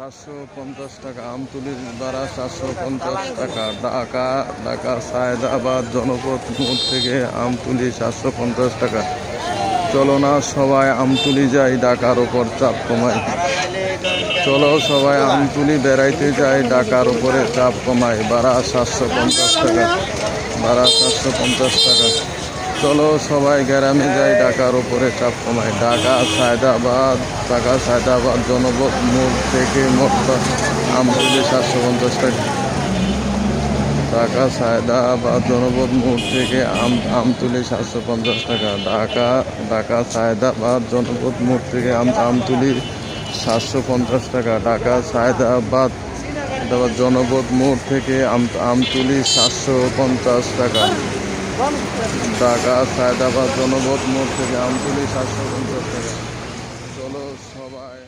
সাতশো পঞ্চাশ টাকা আমতুলির ভাড়া সাতশো পঞ্চাশ টাকা। ঢাকা ঢাকা, সায়দাবাদ জনপথ মোড় থেকে আমতুলি সাতশো পঞ্চাশ টাকা। চলো না সবাই আমতুলি যাই, ঢাকার ওপর চাপ কমাই। চলো সবাই আমতুলি বেড়াইতে যাই, ঢাকার উপরে চাপ কমাই। ভাড়া সাতশো পঞ্চাশ টাকা। ভাড়া সাতশো পঞ্চাশ টাকা। চলো সবাই গ্রামে যাই, ঢাকার উপরে চাপ কমায় ঢাকা, সায়দাবাদ ঢাকা, সায়দাবাদ জনপথ মোড় থেকে মোটটা আমতুলি সাতশো পঞ্চাশ টাকা। ঢাকা, সায়দাবাদ জনপথ মোড় থেকে আম আমতুলি সাতশো পঞ্চাশ টাকা। ঢাকা ঢাকা, সায়দাবাদ জনপথ মোড় থেকে আম আমতুলি সাতশো পঞ্চাশ টাকা। ঢাকা, সায়দাবাদ জনপথ মোড় থেকে আম আমতুলি সাতশো পঞ্চাশ টাকা। ঢাকা সায়দাবাদ জনপথ মোড় থেকে আমতলি স্বাস্থ্য কেন্দ্র থেকে। চলো সবাই